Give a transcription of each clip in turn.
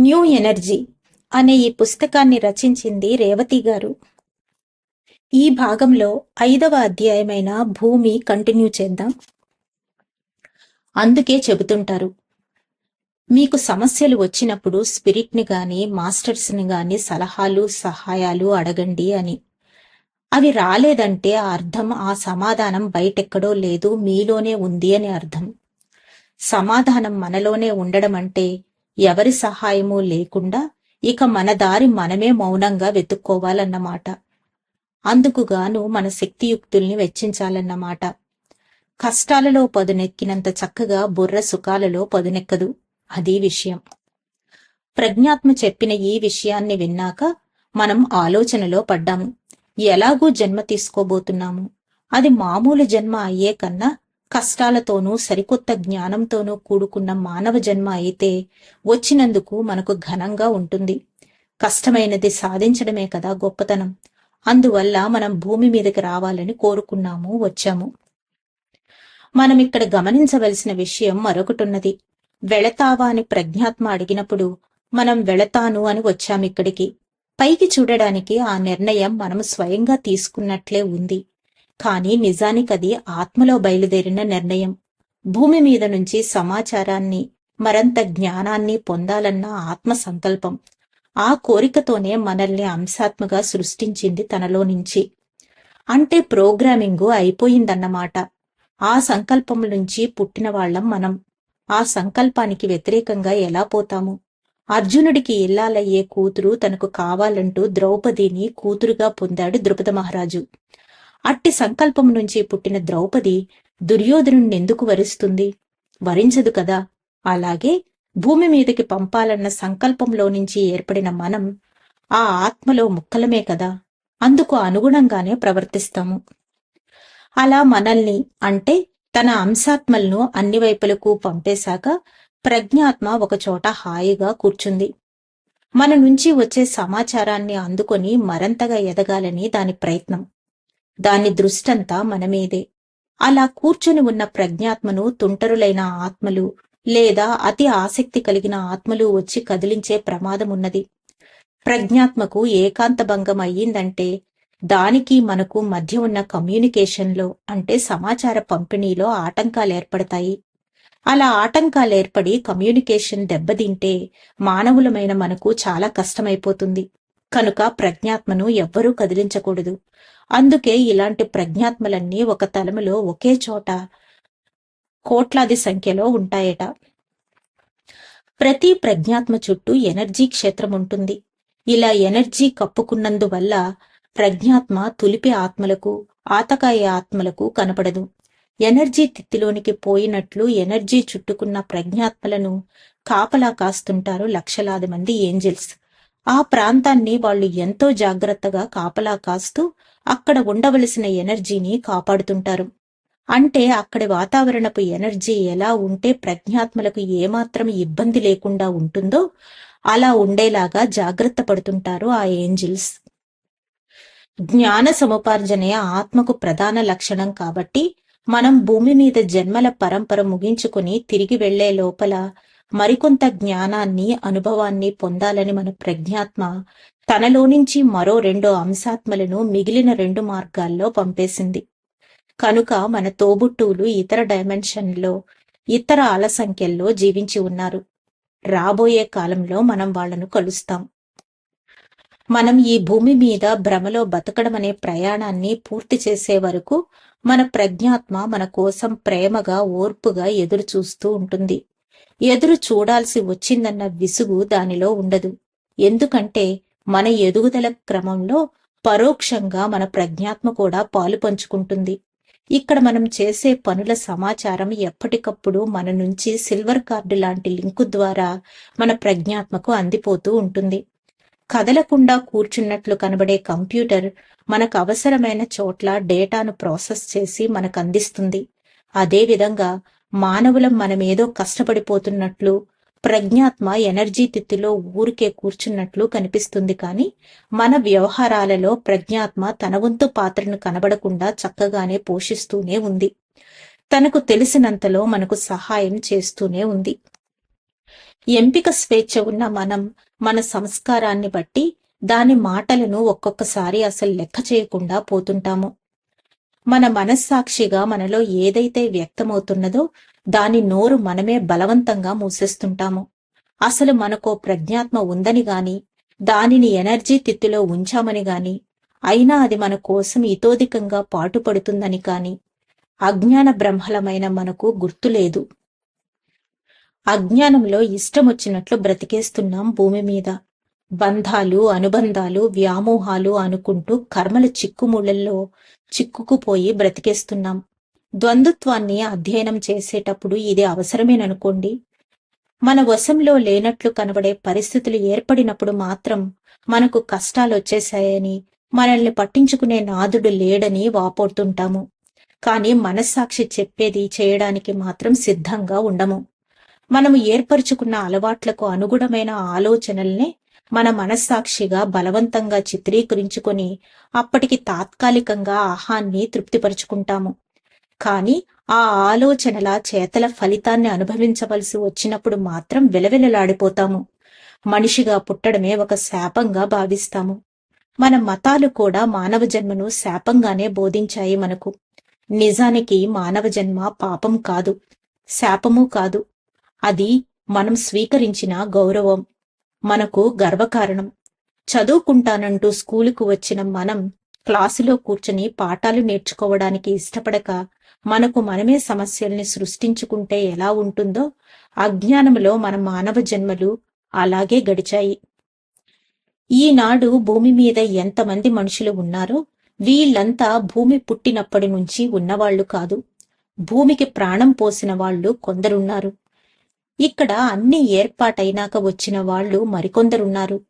New energy అనే ఈ పుస్తకాన్ని రచించింది రేవతి గారు. ఈ భాగంలో ఐదవ అధ్యాయమైన భూమి కంటిన్యూ చేద్దాం. అందుకే చెబుతుంటారు మీకు సమస్యలు వచ్చినప్పుడు స్పిరిట్ని గాని మాస్టర్స్ని గాని సలహాలు సహాయాలు అడగండి అని. అవి రాలేదంటే ఆ అర్థం ఆ సమాధానం బయటెక్కడో లేదు మీలోనే ఉంది అని అర్థం. సమాధానం మనలోనే ఉండడం అంటే ఎవరి సహాయము లేకుండా ఇక మన దారి మనమే మౌనంగా వెతుక్కోవాలన్నమాట. అందుకుగాను మన శక్తియుక్తుల్ని వెచ్చించాలన్నమాట. కష్టాలలో పదునెక్కినంత చక్కగా బుర్ర సుఖాలలో పదునెక్కదు. అది విషయం. ప్రజ్ఞాత్మ చెప్పిన ఈ విషయాన్ని విన్నాక మనం ఆలోచనలో పడ్డాము. ఎలాగూ జన్మ తీసుకోబోతున్నాము. అది మామూలు జన్మ అయ్యే కన్నా కష్టాలతోనూ సరికొత్త జ్ఞానంతోనూ కూడుకున్న మానవ జన్మ అయితే వచ్చినందుకు మనకు ఘనంగా ఉంటుంది. కష్టమైనది సాధించడమే కదా గొప్పతనం. అందువల్ల మనం భూమి మీదకి రావాలని కోరుకున్నాము వచ్చాము. మనం ఇక్కడ గమనించవలసిన విషయం మరొకటున్నది. వెళతావా అని ప్రజ్ఞాత్మ అడిగినప్పుడు మనం వెళతాను అని వచ్చామిక్కడికి పైకి చూడడానికి ఆ నిర్ణయం మనం స్వయంగా తీసుకున్నట్లే ఉంది. కానీ నిజానికది ఆత్మలో బయలుదేరిన నిర్ణయం. భూమి మీద నుంచి సమాచారాన్ని మరంత జ్ఞానాన్ని పొందాలన్న ఆత్మ సంకల్పం. ఆ కోరికతోనే మనల్ని అంశాత్మగా సృష్టించింది తనలో నుంచి. అంటే ప్రోగ్రామింగు అయిపోయిందన్నమాట. ఆ సంకల్పం నుంచి పుట్టిన వాళ్ళం మనం. ఆ సంకల్పానికి వ్యతిరేకంగా ఎలా పోతాము? అర్జునుడికి ఇల్లాలయ్యే కూతురు తనకు కావాలంటూ ద్రౌపదిని కూతురుగా పొందాడు ద్రుపద మహారాజు. అట్టి సంకల్పం నుంచి పుట్టిన ద్రౌపది దుర్యోధనుణ్ణి ఎందుకు వరిస్తుంది? వరించదు కదా. అలాగే భూమి మీదకి పంపాలన్న సంకల్పంలో నుంచి ఏర్పడిన మనం ఆ ఆత్మలో ముక్కలమే కదా. అందుకు అనుగుణంగానే ప్రవర్తిస్తాము. అలా మనల్ని అంటే తన అంశాత్మలను అన్ని వైపులకు పంపేశాక ప్రజ్ఞాత్మ ఒకచోట హాయిగా కూర్చుంది. మన నుంచి వచ్చే సమాచారాన్ని అందుకొని మరంతగా ఎదగాలని దాని ప్రయత్నం. దాని దృష్టంతా మనమీదే. అలా కూర్చొని ఉన్న ప్రజ్ఞాత్మను తుంటరులైన ఆత్మలు లేదా అతి ఆసక్తి కలిగిన ఆత్మలు వచ్చి కదిలించే ప్రమాదమున్నది. ప్రజ్ఞాత్మకు ఏకాంత భంగం అయ్యిందంటే దానికి మనకు మధ్య ఉన్న కమ్యూనికేషన్లో అంటే సమాచార పంపిణీలో ఆటంకాలు ఏర్పడతాయి అలా ఆటంకాలు ఏర్పడి కమ్యూనికేషన్ దెబ్బతింటే మానవులమైన మనకు చాలా కష్టమైపోతుంది. కనుక ప్రజ్ఞాత్మను ఎవ్వరూ కదిలించకూడదు. అందుకే ఇలాంటి ప్రజ్ఞాత్మలన్నీ ఒక తలములో ఒకే చోట కోట్లాది సంఖ్యలో ఉంటాయట. ప్రతి ప్రజ్ఞాత్మ చుట్టూ ఎనర్జీ క్షేత్రం ఉంటుంది. ఇలా ఎనర్జీ కప్పుకున్నందువల్ల ప్రజ్ఞాత్మ తులిపే ఆత్మలకు ఆతకాయ ఆత్మలకు కనపడదు. ఎనర్జీ తిత్తిలోనికి పోయినట్లు ఎనర్జీ చుట్టుకున్న ప్రజ్ఞాత్మలను కాపలా కాస్తుంటారు లక్షలాది మంది ఏంజిల్స్. ఆ ప్రాంతాన్ని వాళ్ళు ఎంతో జాగ్రత్తగా కాపలా కాస్తూ అక్కడ ఉండవలసిన ఎనర్జీని కాపాడుతుంటారు. అంటే అక్కడి వాతావరణపు ఎనర్జీ ఎలా ఉంటే ప్రజ్ఞాత్మలకు ఏమాత్రం ఇబ్బంది లేకుండా ఉంటుందో అలా ఉండేలాగా జాగ్రత్త పడుతుంటారు ఆ ఏంజిల్స్. జ్ఞాన సముపార్జనే ఆత్మకు ప్రధాన లక్షణం కాబట్టి మనం భూమి మీద జన్మల పరంపర ముగించుకుని తిరిగి వెళ్ళే లోపల మరికొంత జ్ఞానాన్ని అనుభవాన్ని పొందాలని మన ప్రజ్ఞాత్మ తనలో నుంచి మరో రెండు అంశాత్మలను మిగిలిన రెండు మార్గాల్లో పంపేసింది. కనుక మన తోబుట్టువులు ఇతర డైమెన్షన్లో ఇతర ఆలసంఖ్యల్లో జీవించి ఉన్నారు. రాబోయే కాలంలో మనం వాళ్ళను కలుస్తాం. మనం ఈ భూమి మీద భ్రమలో బతకడం అనే ప్రయాణాన్ని పూర్తి చేసే వరకు మన ప్రజ్ఞాత్మ మన కోసం ప్రేమగా ఓర్పుగా ఎదురు చూస్తూ ఉంటుంది. ఎదురు చూడాల్సి వచ్చిందన్న విసుగు దానిలో ఉండదు. ఎందుకంటే మన ఎదుగుదల క్రమంలో పరోక్షంగా మన ప్రజ్ఞాత్మ కూడా పాలు పంచుకుంటుంది. ఇక్కడ మనం చేసే పనుల సమాచారం ఎప్పటికప్పుడు మన నుంచి సిల్వర్ కార్డు లాంటి లింకు ద్వారా మన ప్రజ్ఞాత్మకు అందిపోతూ ఉంటుంది. కదలకుండా కూర్చున్నట్లు కనబడే కంప్యూటర్ మనకు అవసరమైన చోట్ల డేటాను ప్రాసెస్ చేసి మనకు అందిస్తుంది. అదేవిధంగా మానవులం మనమేదో కష్టపడిపోతున్నట్లు ప్రజ్ఞాత్మ ఎనర్జీ తిత్తిలో ఊరికే కూర్చున్నట్లు కనిపిస్తుంది కాని మన వ్యవహారాలలో ప్రజ్ఞాత్మ తన వంతు పాత్రను కనబడకుండా చక్కగానే పోషిస్తూనే ఉంది. తనకు తెలిసినంతలో మనకు సహాయం చేస్తూనే ఉంది. ఎంపిక స్వేచ్ఛ ఉన్న మనం మన సంస్కారాన్ని బట్టి దాని మాటలను ఒక్కొక్కసారి అసలు లెక్క చేయకుండా పోతుంటాము. మన మనస్సాక్షిగా మనలో ఏదైతే వ్యక్తమవుతున్నదో దాని నోరు మనమే బలవంతంగా మూసేస్తుంటాము. అసలు మనకో ప్రజ్ఞాత్మ ఉందని గాని దానిని ఎనర్జీ తిత్తిలో ఉంచామని గాని అయినా అది మన కోసం ఇతోధికంగా పాటుపడుతుందని కాని అజ్ఞాన బ్రహ్మలమైన మనకు గుర్తులేదు అజ్ఞానంలో ఇష్టమొచ్చినట్లు బ్రతికేస్తున్నాం భూమి మీద. బంధాలు అనుబంధాలు వ్యామోహాలు అనుకుంటూ కర్మల చిక్కుముళ్ళలో చిక్కుకుపోయి బ్రతికేస్తున్నాం. ద్వంద్వత్వాన్ని అధ్యయనం చేసేటప్పుడు ఇది అవసరమేననుకోండి. మన వశంలో లేనట్లు కనబడే పరిస్థితులు ఏర్పడినప్పుడు మాత్రం మనకు కష్టాలు వచ్చేశాయని మనల్ని పట్టించుకునే నాదుడు లేడని వాపోతుంటాము కానీ మనస్సాక్షి చెప్పేది చేయడానికి మాత్రం సిద్ధంగా ఉండము. మనము ఏర్పరచుకున్న అలవాట్లకు అనుగుణమైన ఆలోచనల్నే మన మనస్సాక్షిగా బలవంతంగా చిత్రీకరించుకొని అప్పటికి తాత్కాలికంగా ఆహాన్ని తృప్తిపరుచుకుంటాము. కాని ఆ ఆలోచనల చేతల ఫలితాన్ని అనుభవించవలసి వచ్చినప్పుడు మాత్రం విలవిలలాడిపోతాము. మనిషిగా పుట్టడమే ఒక శాపంగా భావిస్తాము. మన మతాలు కూడా మానవ జన్మను శాపంగానే బోధించాయి మనకు. నిజానికి మానవ జన్మ పాపం కాదు శాపము కాదు. అది మనం స్వీకరించిన గౌరవం. మనకు గర్వకారణం. చదువుకుంటానంటూ స్కూలుకు వచ్చిన మనం క్లాసులో కూర్చుని పాఠాలు నేర్చుకోవడానికి ఇష్టపడక మనకు మనమే సమస్యల్ని సృష్టించుకుంటే ఎలా ఉంటుందో అజ్ఞానంలో మన మానవ జన్మలు అలాగే గడిచాయి. ఈనాడు భూమి మీద ఎంతమంది మనుషులు ఉన్నారో వీళ్ళంతా భూమి పుట్టినప్పటి నుంచి ఉన్నవాళ్ళు కాదు. భూమికి ప్రాణం పోసిన వాళ్ళు కొందరున్నారు. ఇక్కడ అన్ని ఏర్పాటైనాక వచ్చిన వాళ్ళు మరికొందరున్నారు.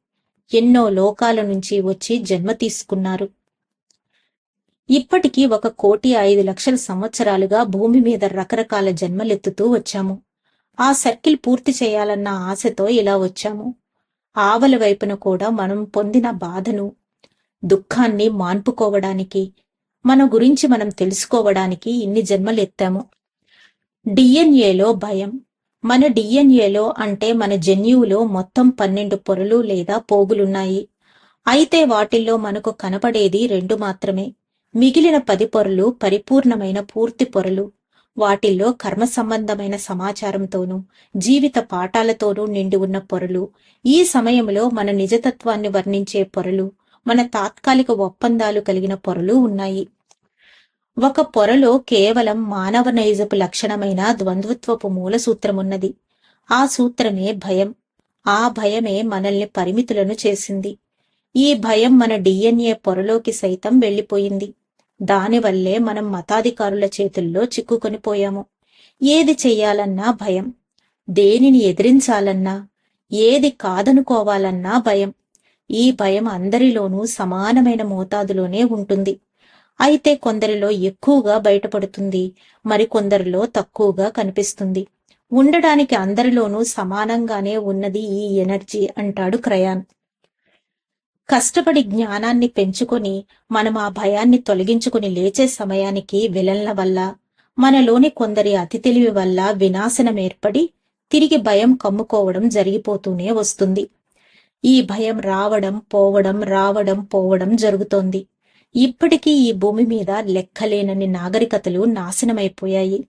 ఎన్నో లోకాల నుంచి వచ్చి జన్మ తీసుకున్నారు. ఇప్పటికీ ఒక కోటి ఐదు లక్షల సంవత్సరాలుగా భూమి మీద రకరకాల జన్మలెత్తుతూ వచ్చాము. ఆ సర్కిల్ పూర్తి చేయాలన్న ఆశతో ఇలా వచ్చాము. ఆవల వైపున కూడా మనం పొందిన బాధను దుఃఖాన్ని మాన్పుకోవడానికి మన గురించి మనం తెలుసుకోవడానికి ఇన్ని జన్మలెత్తాము. డిఎన్ఏలో భయం మన డిఎన్ఏలో అంటే మన జన్యువులో మొత్తం పన్నెండు పొరలు లేదా పోగులున్నాయి. అయితే వాటిల్లో మనకు కనపడేది రెండు మాత్రమే. మిగిలిన పది పొరలు పరిపూర్ణమైన పూర్తి పొరలు. వాటిల్లో కర్మ సంబంధమైన సమాచారంతోనూ జీవిత పాఠాలతోనూ నిండి ఉన్న పొరలు. ఈ సమయంలో మన నిజతత్వాన్ని వర్ణించే పొరలు మన తాత్కాలిక ఒప్పందాలు కలిగిన పొరలు ఉన్నాయి. ఒక పొరలో కేవలం మానవ నైజపు లక్షణమైన ద్వంద్వత్వపు మూల సూత్రమున్నది. ఆ సూత్రమే భయం. ఆ భయమే మనల్ని పరిమితులను చేసింది. ఈ భయం మన డిఎన్ఏ పొరలోకి సైతం వెళ్ళిపోయింది దానివల్లే మనం మతాధికారుల చేతుల్లో చిక్కుకొని పోయాము. ఏది చెయ్యాలన్నా భయం. దేనిని ఎదిరించాలన్నా ఏది కాదనుకోవాలన్నా భయం. ఈ భయం అందరిలోనూ సమానమైన మోతాదులోనే ఉంటుంది. అయితే కొందరిలో ఎక్కువగా బయటపడుతుంది మరికొందరిలో తక్కువగా కనిపిస్తుంది. ఉండడానికి అందరిలోనూ సమానంగానే ఉన్నది ఈ ఎనర్జీ అంటాడు క్రయాన్. కష్టపడి జ్ఞానాన్ని పెంచుకొని మనం ఆ భయాన్ని తొలగించుకుని లేచే సమయానికి విలన్ల వల్ల మనలోని కొందరి అతి తెలివి వల్ల వినాశనం ఏర్పడి తిరిగి భయం కమ్ముకోవడం జరిగిపోతూనే వస్తుంది. ఈ భయం రావడం పోవడం రావడం పోవడం జరుగుతోంది. ఇప్పటికీ ఈ భూమి మీద లెక్కలేనన్ని నాగరికతలు నాశనమైపోయాయి.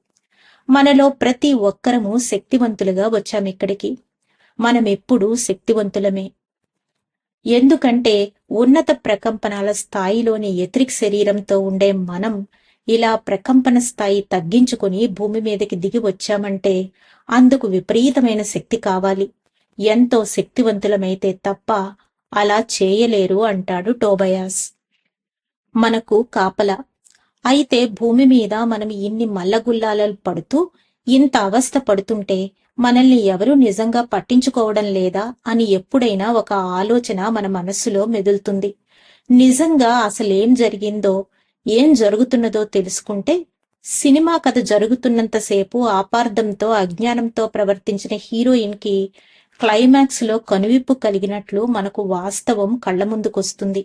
మనలో ప్రతి ఒక్కరము శక్తివంతులుగా వచ్చామిక్కడికి మనమెప్పుడూ శక్తివంతులమే. ఎందుకంటే ఉన్నత ప్రకంపనాల స్థాయిలోని ఎత్రిక్ శరీరంతో ఉండే మనం ఇలా ప్రకంపన స్థాయి తగ్గించుకుని భూమి మీదకి దిగి వచ్చామంటే అందుకు విపరీతమైన శక్తి కావాలి. ఎంతో శక్తివంతులమైతే తప్ప అలా చేయలేరు అంటాడు టోబయాస్. మనకు కాపల. అయితే భూమి మీద మనం ఇన్ని మల్లగుల్లాలలు పడుతూ ఇంత అవస్థ పడుతుంటే మనల్ని ఎవరూ నిజంగా పట్టించుకోవడం లేదా అని ఎప్పుడైనా ఒక ఆలోచన మన మనస్సులో మెదులుతుంది. నిజంగా అసలేం జరిగిందో ఏం జరుగుతున్నదో తెలుసుకుంటే సినిమా కథ జరుగుతున్నంతసేపు ఆపార్థంతో అజ్ఞానంతో ప్రవర్తించిన హీరోయిన్కి క్లైమాక్స్లో కనువిప్పు కలిగినట్లు మనకు వాస్తవం కళ్ళ ముందుకొస్తుంది.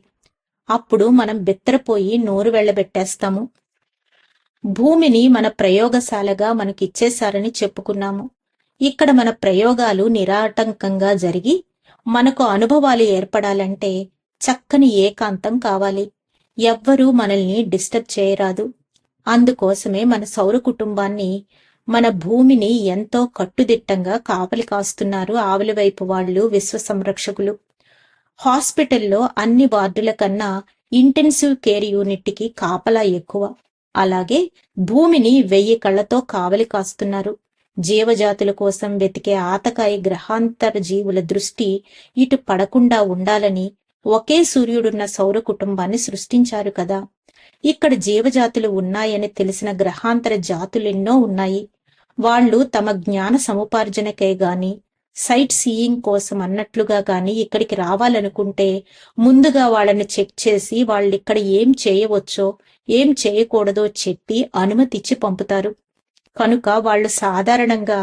అప్పుడు మనం బెత్తరపోయి నోరు వెళ్ళబెట్టేస్తాము. భూమిని మన ప్రయోగశాలగా మనకిచ్చేశారని చెప్పుకున్నాము. ఇక్కడ మన ప్రయోగాలు నిరాటంకంగా జరిగి మనకు అనుభవాలు ఏర్పడాలంటే చక్కని ఏకాంతం కావాలి. ఎవ్వరూ మనల్ని డిస్టర్బ్ చేయరాదు. అందుకోసమే మన సౌర కుటుంబాన్ని మన భూమిని ఎంతో కట్టుదిట్టంగా కాపలి కాస్తున్నారు ఆవుల వైపు వాళ్ళు విశ్వ సంరక్షకులు హాస్పిటల్లో అన్ని వార్డుల కన్నా ఇంటెన్సివ్ కేర్ యూనిట్కి కాపలా ఎక్కువ. అలాగే భూమిని వెయ్యి కళ్ళతో కావలి కాస్తున్నారు. జీవజాతుల కోసం వెతికే ఆతకాయ గ్రహాంతర జీవుల దృష్టి ఇటు పడకుండా ఉండాలని ఒకే సూర్యుడున్న సౌర కుటుంబాన్ని సృష్టించారు కదా. ఇక్కడ జీవజాతులు ఉన్నాయని తెలిసిన గ్రహాంతర జాతులెన్నో ఉన్నాయి. వాళ్ళు తమ జ్ఞాన సముపార్జనకై గాని సైట్ సీయింగ్ కోసం అన్నట్లుగా కానీ ఇక్కడికి రావాలనుకుంటే ముందుగా వాళ్ళని చెక్ చేసి వాళ్ళు ఇక్కడ ఏం చేయవచ్చో ఏం చేయకూడదో చెప్పి అనుమతిచ్చి పంపుతారు. కనుక వాళ్ళు సాధారణంగా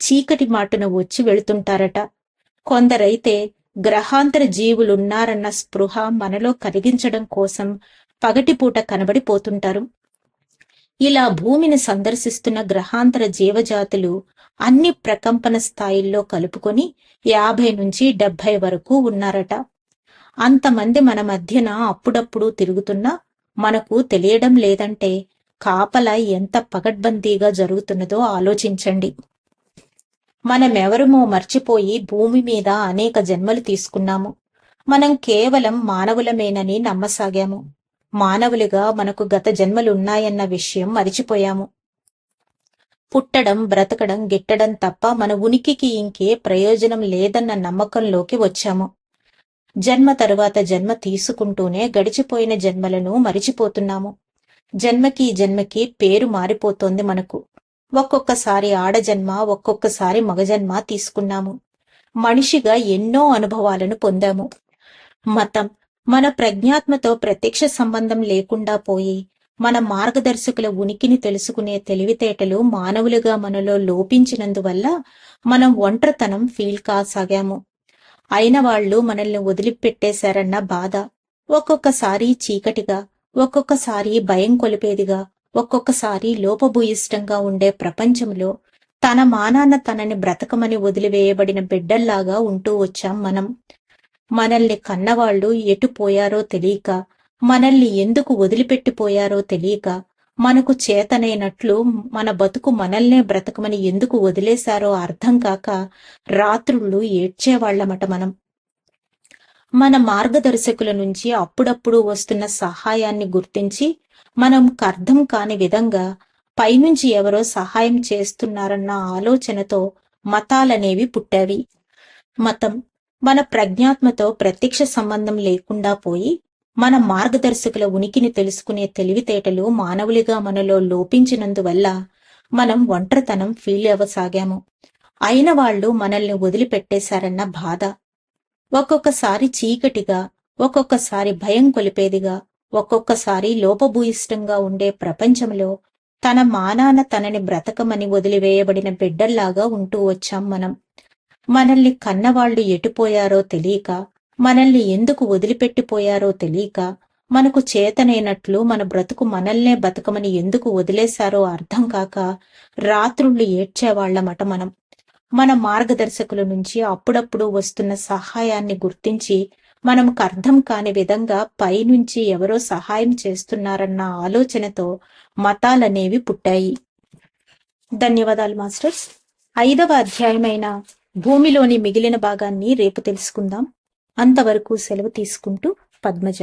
చీకటి మాటున వచ్చి వెళుతుంటారట. కొందరైతే గ్రహాంతర జీవులున్నారన్న స్పృహ మనలో కలిగించడం కోసం పగటిపూట కనబడిపోతుంటారు. ఇలా భూమిని సందర్శిస్తున్న గ్రహాంతర జీవజాతులు అన్ని ప్రకంపన స్థాయిల్లో కలుపుకొని యాభై నుంచి డెబ్బై వరకు ఉన్నారట. అంతమంది మన మధ్యన అప్పుడప్పుడు తిరుగుతున్నా మనకు తెలియడం లేదంటే కాపల ఎంత పగడ్బందీగా జరుగుతున్నదో ఆలోచించండి. మనమెవరమో మర్చిపోయి భూమి మీద అనేక జన్మలు తీసుకున్నాము. మనం కేవలం మానవులమేనని నమ్మసాగాము. మానవులుగా మనకు గత జన్మలున్నాయన్న విషయం మరిచిపోయాము. పుట్టడం బ్రతకడం గిట్టడం తప్ప మన ఉనికికి ఇంకే ప్రయోజనం లేదన్న నమ్మకంలోకి వచ్చాము. జన్మ తరువాత జన్మ తీసుకుంటూనే గడిచిపోయిన జన్మలను మరిచిపోతున్నాము. జన్మకి జన్మకి పేరు మారిపోతోంది మనకు. ఒక్కొక్కసారి ఆడజన్మ ఒక్కొక్కసారి మగజన్మ తీసుకున్నాము. మనిషిగా ఎన్నో అనుభవాలను పొందాము. మతం మన ప్రజ్ఞాత్మతో ప్రత్యక్ష సంబంధం లేకుండా పోయి మన మార్గదర్శకుల ఉనికిని తెలుసుకునే తెలివితేటలు మానవులుగా మనలో లోపించినందువల్ల మనం ఒంటరితనం ఫీల్ కాసాగాము. అయిన వాళ్ళు మనల్ని వదిలిపెట్టేశారన్న బాధ ఒక్కొక్కసారి చీకటిగా ఒక్కొక్కసారి భయం కొలిపేదిగా ఒక్కొక్కసారి లోపభూయిష్టంగా ఉండే ప్రపంచంలో తన మానాన్న తనని బ్రతకమని వదిలివేయబడిన బిడ్డల్లాగా ఉంటూ వచ్చాం మనం. మనల్ని కన్నవాళ్ళు ఎటు పోయారో తెలియక మనల్ని ఎందుకు వదిలిపెట్టిపోయారో తెలియక మనకు చేతనైనట్లు మన బతుకు మనల్నే బ్రతకమని ఎందుకు వదిలేశారో అర్థం కాక రాత్రుళ్ళు ఏడ్చేవాళ్ళమట మనం. మన మార్గదర్శకుల నుంచి అప్పుడప్పుడు వస్తున్న సహాయాన్ని గుర్తించి మనం అర్థం కాని విధంగా పైనుంచి ఎవరో సహాయం చేస్తున్నారన్న ఆలోచనతో మతాలనేవి పుట్టావి. మతం మన ప్రజ్ఞాత్మతో ప్రత్యక్ష సంబంధం లేకుండా పోయి మన మార్గదర్శకుల ఉనికిని తెలుసుకునే తెలివితేటలు మానవులుగా మనలో లోపించినందువల్ల మనం ఒంటరితనం ఫీల్ అవ్వసాగాము. అయిన వాళ్ళు మనల్ని వదిలిపెట్టేశారన్న బాధ. ఒక్కొక్కసారి చీకటిగా ఒక్కొక్కసారి భయం కొలిపేదిగా ఒక్కొక్కసారి లోపభూయిష్టంగా ఉండే ప్రపంచంలో తన మానాన తనని బ్రతకమని వదిలివేయబడిన బిడ్డల్లాగా ఉంటూ వచ్చాం మనం. మనల్ని కన్నవాళ్ళు ఎటుపోయారో తెలియక మనల్ని ఎందుకు వదిలిపెట్టిపోయారో తెలియక మనకు చేతనైనట్లు మన బ్రతుకు మనల్నే బతకమని ఎందుకు వదిలేశారో అర్థం కాక రాత్రుళ్ళు ఏడ్చేవాళ్ళమట మనం. మన మార్గదర్శకుల నుంచి అప్పుడప్పుడు వస్తున్న సహాయాన్ని గుర్తించి మనకు అర్థం కాని విధంగా పైనుంచి ఎవరో సహాయం చేస్తున్నారన్న ఆలోచనతో మతాలనేవి పుట్టాయి. ధన్యవాదాలు మాస్టర్స్. ఐదవ అధ్యాయమైన భూమిలోని మిగిలిన భాగాన్ని రేపు తెలుసుకుందాం. అంతవరకు సెలవు తీసుకుంటూ పద్మజ.